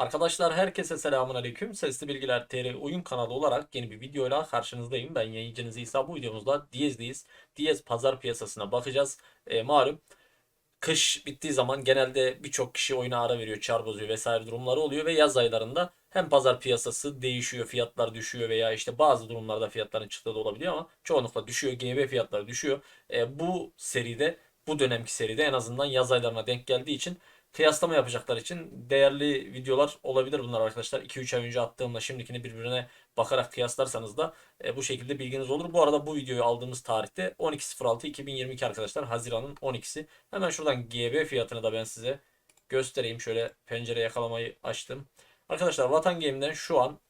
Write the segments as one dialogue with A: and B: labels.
A: Arkadaşlar herkese selamun aleyküm. Sesli Bilgiler TR oyun kanalı olarak yeni bir videoyla karşınızdayım. Ben yayıncınız İsa. Bu videomuzda Diyez'deyiz. Diyez pazar piyasasına bakacağız. E, malum kış bittiği zaman genelde birçok kişi oyuna ara veriyor, çar bozuyor vesaire durumları oluyor ve yaz aylarında hem pazar piyasası değişiyor, fiyatlar düşüyor veya işte bazı durumlarda fiyatların çıktığı da olabiliyor ama çoğunlukla düşüyor, GB fiyatları düşüyor. E, bu seride, bu dönemki seride en azından yaz aylarına denk geldiği için kıyaslama yapacaklar için değerli videolar olabilir bunlar arkadaşlar. 2-3 ay önce attığımla şimdikini birbirine bakarak kıyaslarsanız da e, bu şekilde bilginiz olur. Bu arada bu videoyu aldığımız tarihte 12.06.2022 arkadaşlar. Haziran'ın 12'si. Hemen şuradan GB fiyatını da ben size göstereyim. Şöyle pencere yakalamayı açtım. Arkadaşlar Vatan Game'den şu an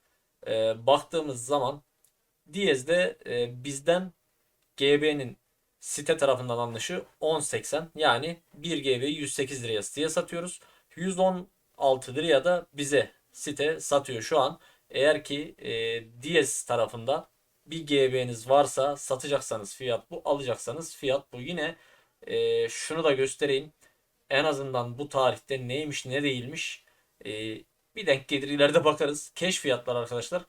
A: e, baktığımız zaman Diyez'de e, bizden GB'nin site tarafından alınışı 10.80 yani 1 GB'yi 108 liraya siteye satıyoruz. 116 liraya da bize site satıyor şu an. Eğer ki e, Diyez tarafında bir GB'niz varsa satacaksanız fiyat bu, alacaksanız fiyat bu. Yine e, şunu da göstereyim. En azından bu tarihte neymiş ne değilmiş e, bir denk gelir ileride bakarız. Keş fiyatlar arkadaşlar.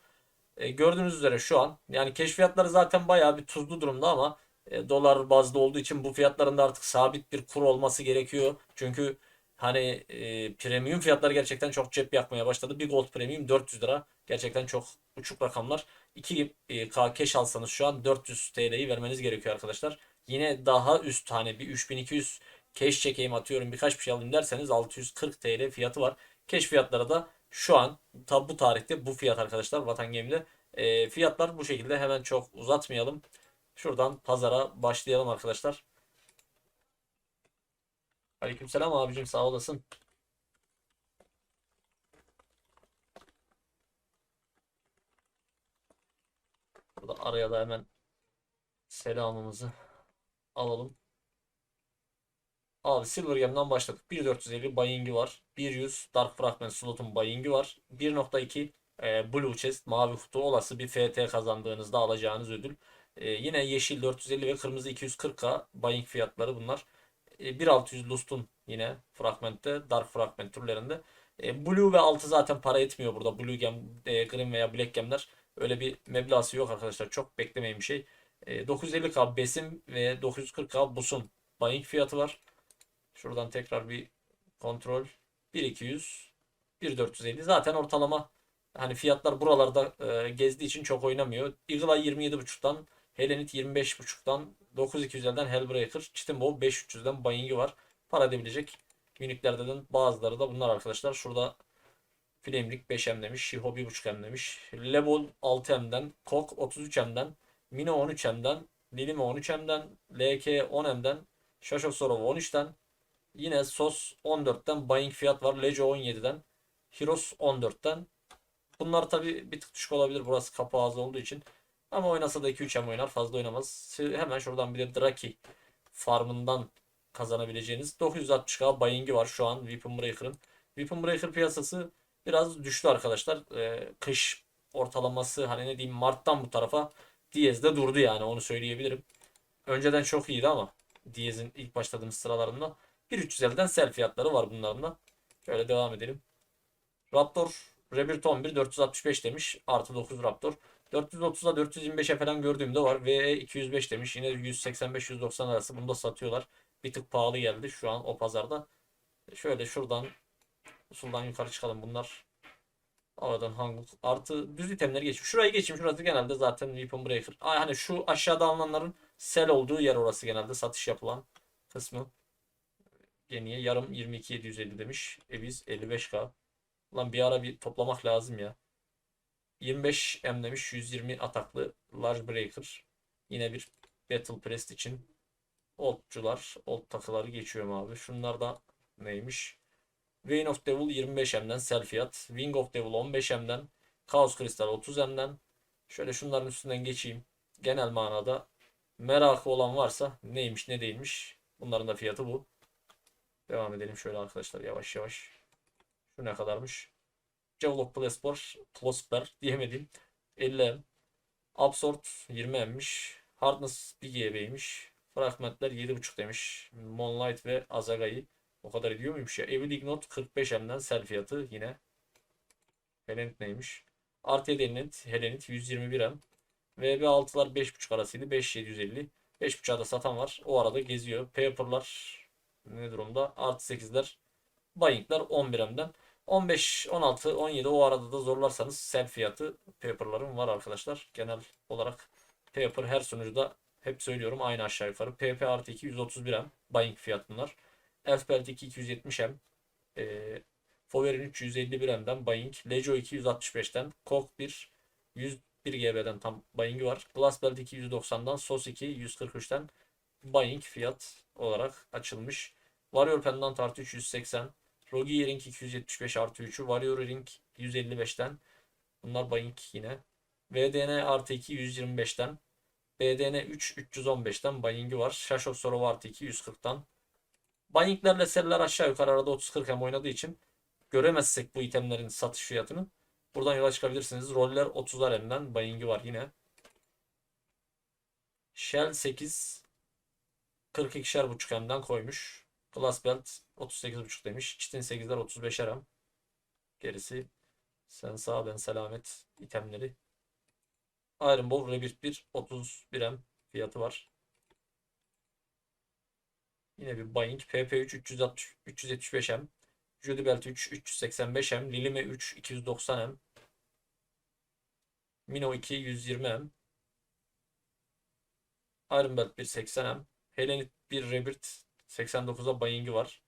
A: E, gördüğünüz üzere şu an yani keş fiyatları zaten bayağı bir tuzlu durumda ama e, dolar bazlı olduğu için bu fiyatların da artık sabit bir kur olması gerekiyor. Çünkü hani e, premium fiyatlar gerçekten çok cep yakmaya başladı. Bir gold premium 400 lira. Gerçekten çok uçuk rakamlar. 2K cash alsanız şu an 400 TL'yi vermeniz gerekiyor arkadaşlar. Yine daha üst hani bir 3200 cash çekeyim atıyorum birkaç bir şey alayım derseniz 640 TL fiyatı var. Cash fiyatları da şu an tabi bu tarihte bu fiyat arkadaşlar Vatan Game'de. E, fiyatlar bu şekilde hemen çok uzatmayalım. Şuradan pazara başlayalım arkadaşlar. Aleykümselam abicim sağ olasın. Burada araya da hemen selamımızı alalım. Abi Silver Game'den başladık. 1450 buying'i var. 100 Dark Fragment slotun buying'i var. 1.2 e, Blue Chest mavi kutu olası bir FT kazandığınızda alacağınız ödül. E, yine yeşil 450 ve kırmızı 240k buying fiyatları bunlar. E, 1600 Lust'un yine fragmentte Dark Fragment türlerinde. E, Blue ve altı zaten para etmiyor burada. Blue Gem, e, Green veya Black Gem'ler öyle bir meblası yok arkadaşlar. Çok beklemeyin bir şey. E, 950k Besim ve 940k Bus'un buying fiyatı var. Şuradan tekrar bir kontrol. 1200 1450 zaten ortalama hani fiyatlar buralarda e, gezdiği için çok oynamıyor. Eagle Eye 27.5'tan Helenit 25.5'tan 9200'den Hellbreaker Chitin Bow 5300'den Buying'i var. Para edebilecek Unique'lerden bazıları da bunlar arkadaşlar. Şurada Flamelik 5M demiş. Shiho 1.5M demiş. Lebol 6M'den. Kok 33M'den. Mino 13M'den. Lilime 13M'den. LK 10M'den. Shashok Sorov 13'ten. Yine SOS 14'ten. Buying fiyat var. Lejo 17'den. Heroes 14'ten. Bunlar tabi bir tık düşük olabilir. Burası kapı ağzı olduğu için. Ama oynasa da 2-3 hem oynar. Fazla oynamaz. Hemen şuradan bir de Draki farmından kazanabileceğiniz 960k buying'i var şu an Weapon Breaker'ın. Weapon Breaker piyasası biraz düştü arkadaşlar. Ee, kış ortalaması hani ne diyeyim Mart'tan bu tarafa Diyez'de durdu yani onu söyleyebilirim. Önceden çok iyiydi ama Diyez'in ilk başladığımız sıralarında 1.350'den sell fiyatları var bunların da. Şöyle devam edelim. Raptor Rebirth 11 465 demiş. Artı 9 Raptor. 430'da 425'e falan gördüğümde var. VE 205 demiş. Yine 185-190 arası. Bunu da satıyorlar. Bir tık pahalı geldi şu an o pazarda. Şöyle şuradan usuldan yukarı çıkalım. Bunlar Havadan Hangul. Artı düz itemleri geçeyim. Şurayı geçeyim. Şurası genelde zaten Weapon Breaker. Hani şu aşağıda alınanların sell olduğu yer orası genelde. Satış yapılan kısmı. Yeniye yarım 22.750 demiş. E biz 55k. Lan bir ara bir toplamak lazım ya. 25M demiş 120 ataklı Large Breaker. Yine bir Battle Prest için Oldcular, Old takıları geçiyorum abi. Şunlar da neymiş? Vein of Devil 25M'den sell fiyat. Wing of Devil 15M'den. Chaos Crystal 30M'den. Şöyle şunların üstünden geçeyim. Genel manada merakı olan varsa neymiş ne değilmiş. Bunların da fiyatı bu. Devam edelim şöyle arkadaşlar yavaş yavaş. Şu ne kadarmış? Javelok Plesper, Plosper diyemedim. 50M. Absorb 20M'miş. Hardness 1 GB'ymiş. Fragmentler 7.5 demiş. Moonlight ve Azaga'yı o kadar ediyor muymuş ya? Evil Ignite 45M'den sell fiyatı yine. Helenit neymiş? Artı 7 Helenit, Helenit 121 M. VB6'lar 5.5 arasıydı. 5750. 5.5'a da satan var. O arada geziyor. Paper'lar ne durumda? Artı 8'ler. Buying'ler 11 M'den. 15, 16, 17 o arada da zorlarsanız sell fiyatı paper'ların var arkadaşlar. Genel olarak paper her sunucuda hep söylüyorum aynı aşağı yukarı. PP artı 2 131 M buying fiyat bunlar. Elfbelt 2 270 M. E, Fover'in 351 M'den buying. Lejo 2 165'ten. Kok 1 101 GB'den tam buying'i var. Glassbelt 2 190'dan. Sos 2 143'ten buying fiyat olarak açılmış. Warrior Pendant artı 3 180. Rogi Ring 275 artı 3'ü. Warrior Ring 155'ten. Bunlar buying yine. VDN artı 2 125'ten. BDN 3 315'ten buying'i var. Shashov Sorov artı 2 140'tan. Buying'lerle seller aşağı yukarı arada 30-40 hem oynadığı için göremezsek bu itemlerin satış fiyatını buradan yola çıkabilirsiniz. Roller 30'lar hemden buying'i var yine. Shell 8 42'şer buçuk hemden koymuş. Glass Belt 38.5 demiş. Çitin 8'ler 35'er hem. Gerisi sen sağ ben selamet itemleri. Iron Ball Rebirth 1 31 hem fiyatı var. Yine bir buying. PP3 360 375 hem. Judy Belt 3 385 hem. Lilime 3 290 hem. Mino 2 120 hem. Iron Belt 1 80 hem. Helenit 1 Rebirth 89'a buying'i var.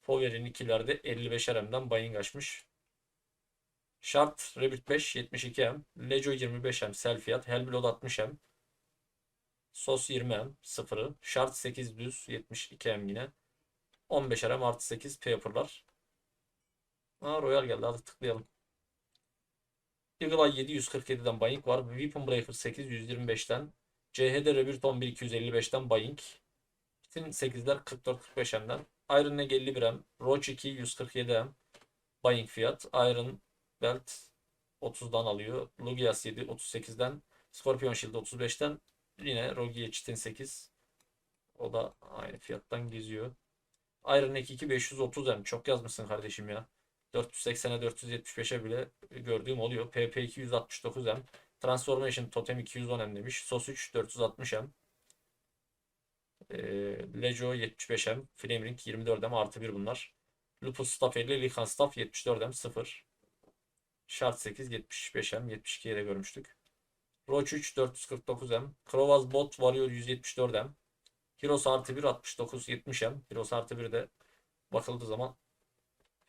A: Fover'in ikilerde 55 RM'den buying açmış. Shart Rebirth 5 72 M. Lejo 25 M. Sell fiyat. Hellblood 60 M. Sos 20 M. Sıfırı. Shart 8 düz 72 M yine. 15 RM artı 8 paper'lar. Aa Royal geldi hadi tıklayalım. Eagle Eye 747'den buying var. Weapon Breaker 8 125'ten. CHD Rebirth 11 255'ten buying. Bütün 8'ler 44-45 M'den. Iron Leg 51 M. Roach 2 147 M. Buying fiyat. Iron Belt 30'dan alıyor. Lugias 7 38'den. Scorpion Shield 35'ten. Yine Rogier Chitin 8. O da aynı fiyattan geziyor. Iron Neck 2 530 M. Çok yazmışsın kardeşim ya. 480'e 475'e bile gördüğüm oluyor. PP 269 M. Transformation Totem 210 M demiş. Sos 3 460 M. E, Lejo 75 M. Flame Ring 24 M artı 1 bunlar. Lupus Staff 50, Likan Staff 74 M 0. Shard 8 75 M 72'ye de görmüştük. Roach 3 449 M. Krovaz Bot Warrior 174 M. Heroes artı 1 69 70 M. Heroes artı 1 de bakıldığı zaman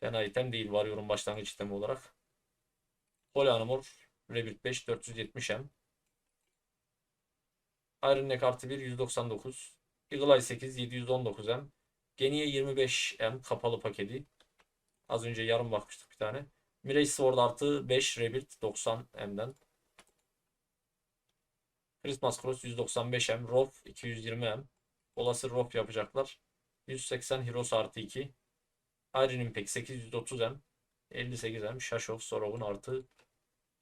A: fena item değil Warrior'un başlangıç itemi olarak. Holy Armor Rebirth 5 470 M. Iron Neck artı 1 199. Eagle Eye 8 719 M. Geniye 25 M kapalı paketi. Az önce yarım bakmıştık bir tane. Mirage Sword artı 5 Rebirth 90 M'den. Christmas Cross 195 M. Rof 220 M. Olası Rof yapacaklar. 180 Heroes artı 2. Iron Impact 830 M. 58 M. Shashov Sorov'un artı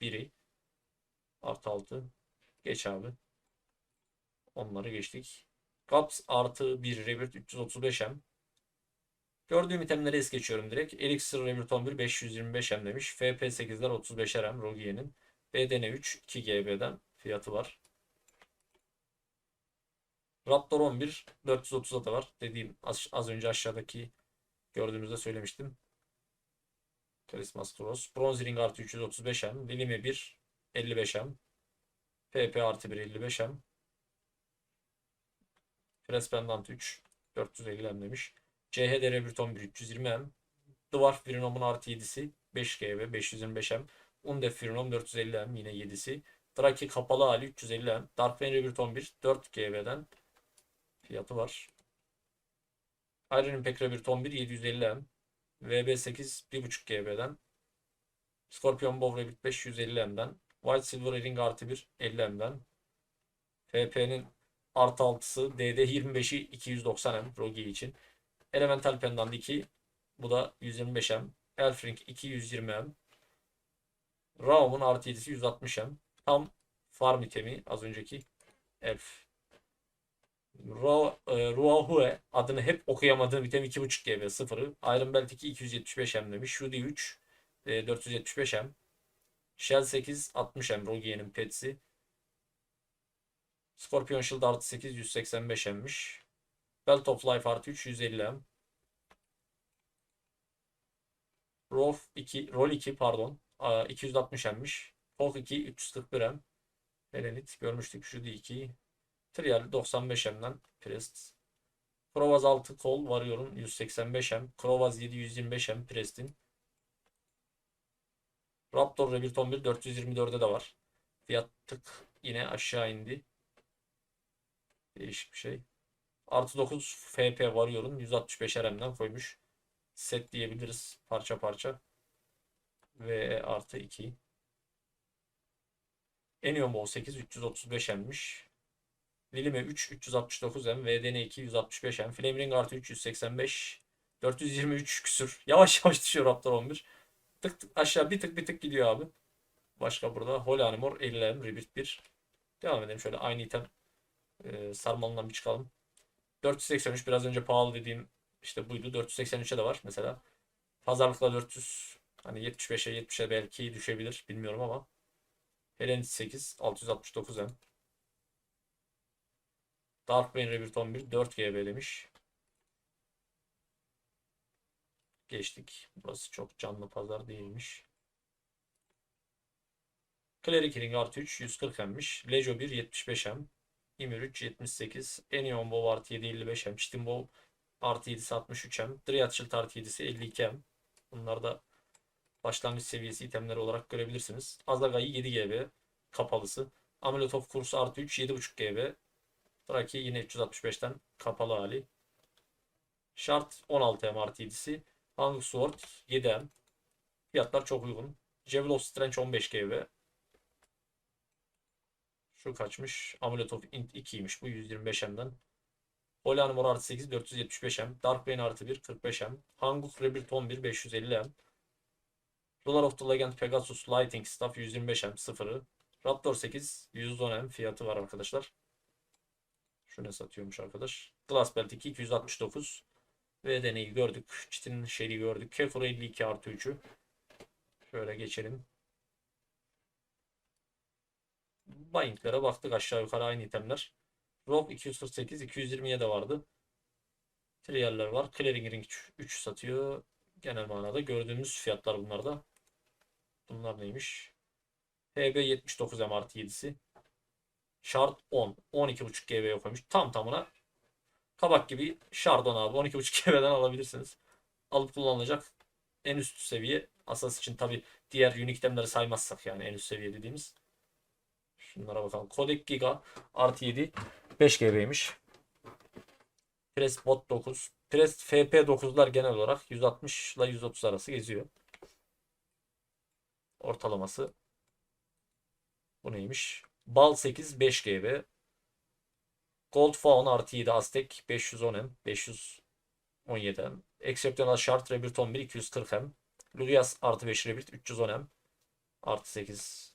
A: 1'i. Artı 6. Geç abi. Onları geçtik. Caps artı 1 Rebirth 335 M. Gördüğüm itemleri es geçiyorum direkt. Elixir Rebirth 11 525 M demiş. FP 8'ler 35 RM Rogien'in. BDN 3 2 GB'den fiyatı var. Raptor 11 430'a da var. Dediğim az, az önce aşağıdaki gördüğümüzde söylemiştim. Christmas Cross. Bronze Ring artı 335 M. Lilime 1 55 M. PP artı 1 55 M. Press Pendant 3 450 M demiş. CHD Rebirth 11 320 M. Dwarf Vrinom'un artı 7'si 5 GB 525 M. Undef Vrinom 450 M yine 7'si. Draki kapalı hali 350 M. Darkvein Rebirth 11 4 GB'den fiyatı var. Iron Impact Rebirth 11 750 M. VB8 1.5 GB'den. Scorpion Bow Rebirth 5 150 M'den. White Silver Ring artı 1 50 M'den. FP'nin artı 6'sı DD25'i 290 M Rogi için. Elemental Pendant 2 bu da 125 M. Elfring 2 120 M. Raum'un artı 7'si 160 M. Tam farm itemi az önceki Elf. Ro, e, Ruahue adını hep okuyamadığım item 2.5 GB sıfırı. Iron Belt 2 275 M demiş. Shudi 3 e, 475M. Shell 8 60M Rogien'in petsi. Scorpion Shield artı 8 185M'miş. Belt of Life artı 3 150M. Roll 2, Roll 2 pardon. 260M'miş. Hulk 2 341M. Helenit görmüştük şu D2. Trial 95M'den Prest. Krovaz 6 kol varıyorum 185M. Krovaz 7 125M Prest'in. Raptor Rebirth 11 424'e de var. Fiyat tık yine aşağı indi. Değişik bir şey. Artı 9 FP varıyorum 165 RM'den koymuş. Set diyebiliriz parça parça. Ve artı 2. Enion Bow 8 335M'miş. Lilime 3 369M, VDN 2 165M, Flamering artı 3 185, 423 küsür. Yavaş yavaş düşüyor Raptor 11. Tık tık aşağı bir tık bir tık gidiyor abi. Başka burada Holy Animor 50M, Rebirth 1. Devam edelim şöyle aynı item e, sarmalından bir çıkalım. 483 biraz önce pahalı dediğim işte buydu. 483'e de var mesela. Pazarlıkla 400 hani 75'e 70'e belki düşebilir bilmiyorum ama. Helenit 8 669M. Darkbane Rebirth 11 4 GB demiş. Geçtik. Burası çok canlı pazar değilmiş. Cleric Ring artı 3 140M'miş. Lejo 1 75M. Ymir 3 78. Enion Bow artı 7 55M. Chitin Bow artı 7'si 63M. Dryad Shield artı 7'si 52M. Bunlar da başlangıç seviyesi itemleri olarak görebilirsiniz. Azaga'yı 7 GB kapalısı. Amulet of Course artı 3 7.5 GB. Draki yine 365'ten kapalı hali. Shard 16M artı 7'si. Hang Sword 7M. Fiyatlar çok uygun. Javelin of Strange 15 GB. Şu kaçmış? Amulet of Int 2'ymiş bu 125M'den. Holy Armor artı 8 475M. Darkbane artı 1 45M. Hanguk Rebirth 11 550M. Ruler of the Legend Pegasus Lighting Staff 125M sıfırı. Raptor 8 110M fiyatı var arkadaşlar. Şu ne satıyormuş arkadaş. Glass Belt 2 269. Ve deneyi gördük. Çitin şeyi gördük. Kefur 52 artı 3'ü. Şöyle geçelim. Buying'lere baktık aşağı yukarı aynı itemler. Rob 248 220'ye de vardı. Trial'ler var. Clearing Ring 3 satıyor. Genel manada gördüğümüz fiyatlar bunlar da. Bunlar neymiş? HB 79 M artı 7'si. Shard 10. 12.5 GB koymuş. Tam tamına kabak gibi Shard 10 abi. 12.5 GB'den alabilirsiniz. Alıp kullanılacak en üst seviye. Asas için tabi diğer unique itemleri saymazsak yani en üst seviye dediğimiz. Şunlara bakalım. Codec Giga artı 7 5 GB'ymiş. Press Bot 9. Press FP 9'lar genel olarak 160 ile 130 arası geziyor. Ortalaması bu neymiş? Bal 8 5 GB. Gold Fawn artı 7 Aztek 510M 517M. Exceptional Shard Rebirth 11 240M. Lugias artı 5 Rebirth 310M. Artı 8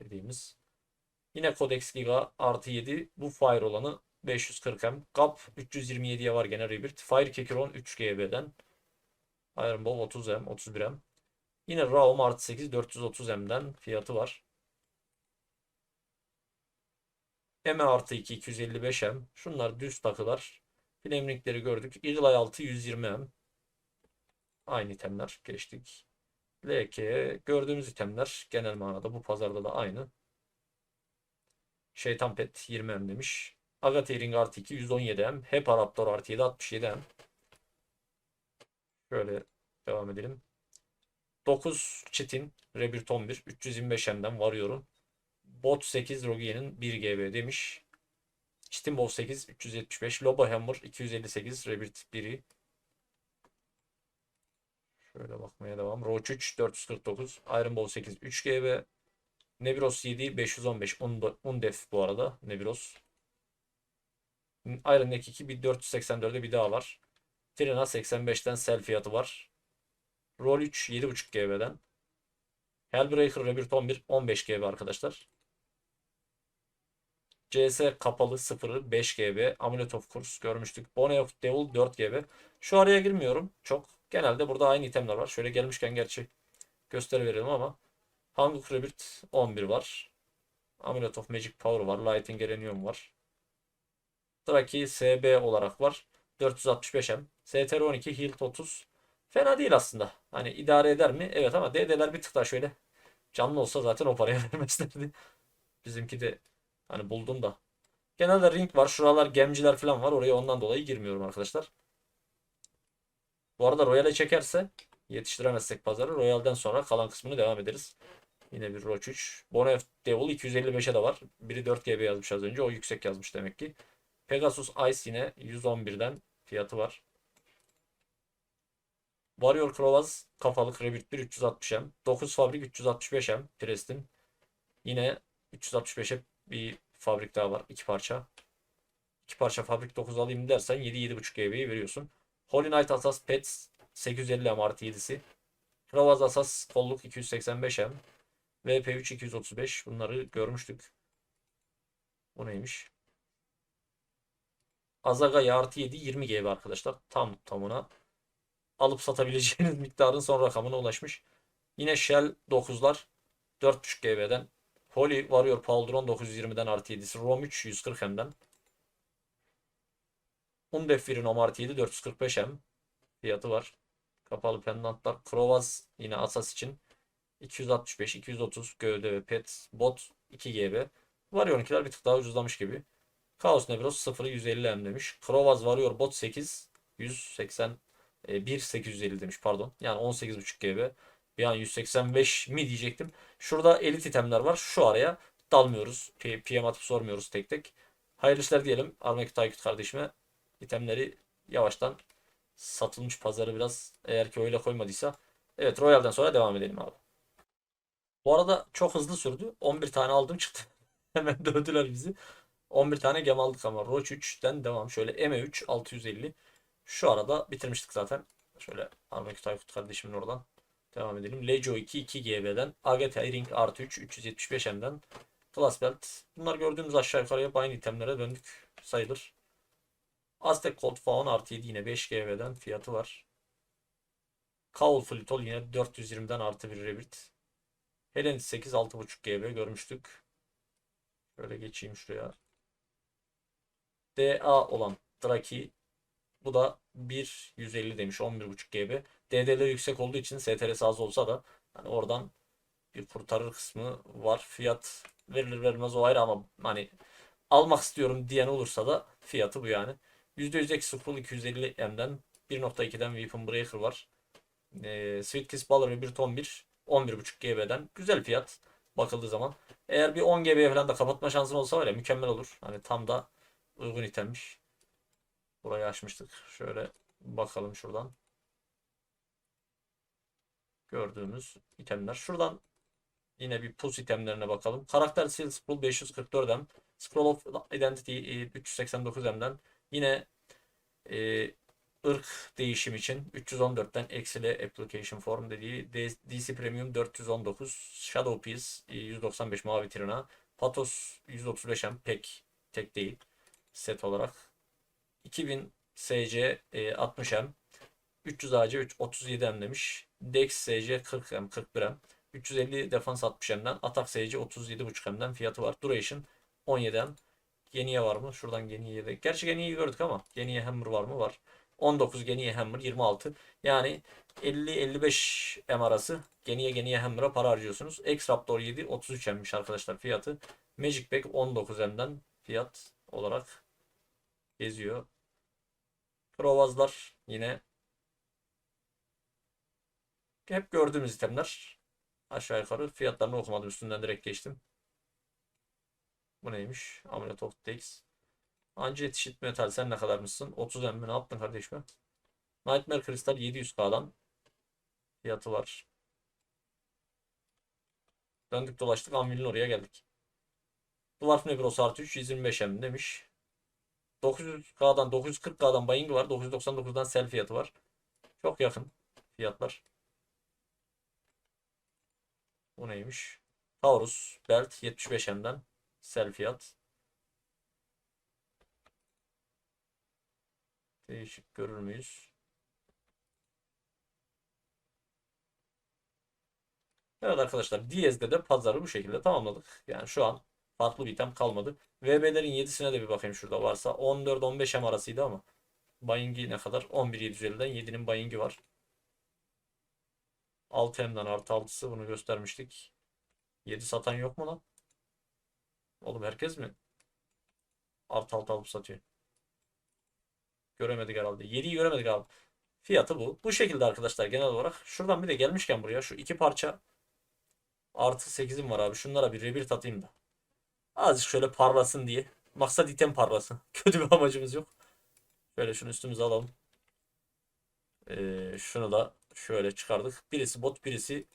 A: dediğimiz. Yine Codex Giga artı 7 bu Fire olanı 540M. Gap 327'ye var gene Rebirth. Fire Kekiron 3 GB'den. Iron Bow 30M 31M. Yine Raum artı 8 430M'den fiyatı var. M artı 2 255M. Şunlar düz takılar. Flame ringleri gördük. Eagle Eye 6 120M. Aynı itemler geçtik. LK gördüğümüz itemler genel manada bu pazarda da aynı. Şeytan Pet 20M demiş. Agatha Ring artı 2 117M. Hep Raptor artı 7 67M. Şöyle devam edelim. 9 Çetin Rebirth 11 325M'den varıyorum. Bot 8 Rogien'in 1 GB demiş. Steambow 8 375. Lobo Hammer 258 Rebirth 1'i. Şöyle bakmaya devam. Roach 3 449. Iron Bow 8 3 GB. Nebiros 7 515. Undef bu arada. Nebiros. Iron Neck 2 bir 484'de bir daha var. Trina 85'ten sell fiyatı var. Roll 3 7.5 GB'den. Hellbreaker Rebirth 11 15 GB arkadaşlar. CS kapalı 0 5 GB. Amulet of Course görmüştük. Bone of Devil 4 GB. Şu araya girmiyorum çok. Genelde burada aynı itemler var. Şöyle gelmişken gerçi gösteri verelim ama Hanguk Rebirth 11 var. Amulet of Magic Power var. Lighting Gerenium var. Draki SB olarak var. 465M. STR 12 Hilt 30. Fena değil aslında. Hani idare eder mi? Evet ama DD'ler bir tık daha şöyle canlı olsa zaten o paraya vermezlerdi. Bizimki de hani buldum da. Genelde ring var. Şuralar gemciler falan var. Oraya ondan dolayı girmiyorum arkadaşlar. Bu arada Royal'e çekerse yetiştiremezsek pazarı Royal'den sonra kalan kısmını devam ederiz. Yine bir Roach 3. Bonef Devil 255'e de var. Biri 4 GB yazmış az önce. O yüksek yazmış demek ki. Pegasus Ice yine 111'den fiyatı var. Warrior Krovaz kafalık Revit 1 360M. 9 fabrik 365M Preston. Yine 365'e bir fabrik daha var. 2 parça. 2 parça fabrik 9 alayım dersen 7-7.5 GB'yi veriyorsun. Holy Knight Asas Pets 850M artı 7'si. Krovaz Asas kolluk 285M. VP3 235. Bunları görmüştük. Bu neymiş? Azagaya artı 7 20 GB arkadaşlar. Tam tamına alıp satabileceğiniz miktarın son rakamına ulaşmış. Yine Shell 9'lar 4.5 GB'den. Holy Warrior Pauldron 920'den artı 7'si. Rom 3 140 M'den. Undef Virinom artı 7 445 M. Fiyatı var. Kapalı pendantlar. Krovaz yine Asas için 265, 230 gövde ve pet bot 2 GB. Varyor bir tık daha ucuzlamış gibi. Chaos Nebros 0 150 M demiş. Krovaz Warrior bot 8 180 1 850 demiş pardon. Yani 18.5 GB. Bir an 185 mi diyecektim. Şurada elit itemler var. Şu araya dalmıyoruz. PM atıp sormuyoruz tek tek. Hayırlı işler diyelim. Armaki Taykut kardeşime. itemleri yavaştan satılmış pazarı biraz eğer ki öyle koymadıysa. Evet Royal'den sonra devam edelim abi. Bu arada çok hızlı sürdü. 11 tane aldım çıktı. Hemen dövdüler bizi. 11 tane gem aldık ama Roach 3'ten devam. Şöyle M3 650. Şu arada bitirmiştik zaten. Şöyle Armaki Tayfut kardeşimin oradan devam edelim. Lejo 2 2 GB'den. Agate Ring artı 3 375 M'den. Class Belt. Bunlar gördüğümüz aşağı yukarı aynı itemlere döndük sayılır. Aztek Cold Faun artı 7 yine 5 GB'den fiyatı var. Kaul Flitol yine 420'den artı bir rebit. Helen 8 6.5 GB görmüştük. Şöyle geçeyim şuraya. DA olan Draki bu da 1 150 demiş 11.5 GB. DD'ler yüksek olduğu için STR'si az olsa da hani oradan bir kurtarır kısmı var. Fiyat verilir verilmez o ayrı ama hani almak istiyorum diyen olursa da fiyatı bu yani. %100 eksi scroll 250 M'den 1.2'den Weapon Breaker var. Ee, Sweet Kiss Baller ve bir ton 1 11.5 GB'den güzel fiyat bakıldığı zaman. Eğer bir 10 GB falan da kapatma şansın olsa var ya mükemmel olur. Hani tam da uygun itemmiş. Burayı açmıştık. Şöyle bakalım şuradan. Gördüğümüz itemler. Şuradan yine bir pus itemlerine bakalım. Karakter Seal Scroll 544M. Scroll of Identity 389M'den. Yine e, ırk değişim için 314'ten eksile application form dediği DC Premium 419 Shadow Piece 195 mavi trina Patos 135M pek tek değil set olarak 2000 SC 60M 300 AC 37M demiş Dex SC 40M 41M 350 defans 60M'den Atak SC 37.5M'den fiyatı var Duration 17M Geniye var mı? Şuradan Geniye'de. Gerçi Geniye'yi gördük ama Geniye Hammer var mı? Var. 19 Geniye Hammer 26. Yani 50-55 M arası Geniye Geniye Hammer'a para harcıyorsunuz. X Raptor 7 33 M'miş arkadaşlar fiyatı. Magic Bag 19 M'den fiyat olarak geziyor. Provazlar yine hep gördüğümüz itemler. Aşağı yukarı fiyatlarını okumadım üstünden direkt geçtim. Bu neymiş? Amulet of Dex. Anca yetişit metal sen ne kadar mısın? 30 emmi ne yaptın kardeşim? Nightmare Crystal 700k'dan fiyatı var. Döndük dolaştık Anvil'in oraya geldik. Dwarf Nebros artı 3 125 em demiş. 900k'dan 940k'dan buying var. 999'dan sell fiyatı var. Çok yakın fiyatlar. Bu neymiş? Taurus Belt 75 emden sell fiyat. Değişik görür müyüz? Evet arkadaşlar Diyez'de de pazarı bu şekilde tamamladık. Yani şu an farklı bir item kalmadı. VB'lerin 7'sine de bir bakayım şurada varsa. 14-15 M arasıydı ama. Buying'i ne kadar? 11.750'den 7'nin Buying'i var. 6M'den artı 6'sı bunu göstermiştik. 7 satan yok mu lan? Oğlum herkes mi? Artı 6 alıp satıyor. Göremedik herhalde. 7'yi göremedik abi. Fiyatı bu. Bu şekilde arkadaşlar genel olarak. Şuradan bir de gelmişken buraya şu iki parça artı 8'im var abi. Şunlara bir rebirth atayım da. Azıcık şöyle parlasın diye. Maksat item parlasın. Kötü bir amacımız yok. Şöyle şunu üstümüze alalım. Ee, şunu da şöyle çıkardık. Birisi bot, birisi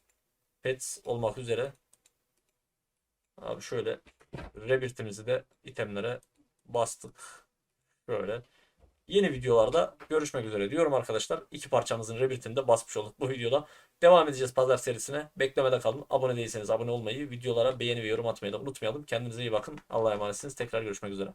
A: pets olmak üzere. Abi şöyle rebirth'imizi de itemlere bastık. Şöyle. Yeni videolarda görüşmek üzere diyorum arkadaşlar. İki parçamızın rebirth'ini de basmış olduk bu videoda. Devam edeceğiz pazar serisine. Beklemede kalın. Abone değilseniz abone olmayı, videolara beğeni ve yorum atmayı da unutmayalım. Kendinize iyi bakın. Allah'a emanetsiniz. Tekrar görüşmek üzere.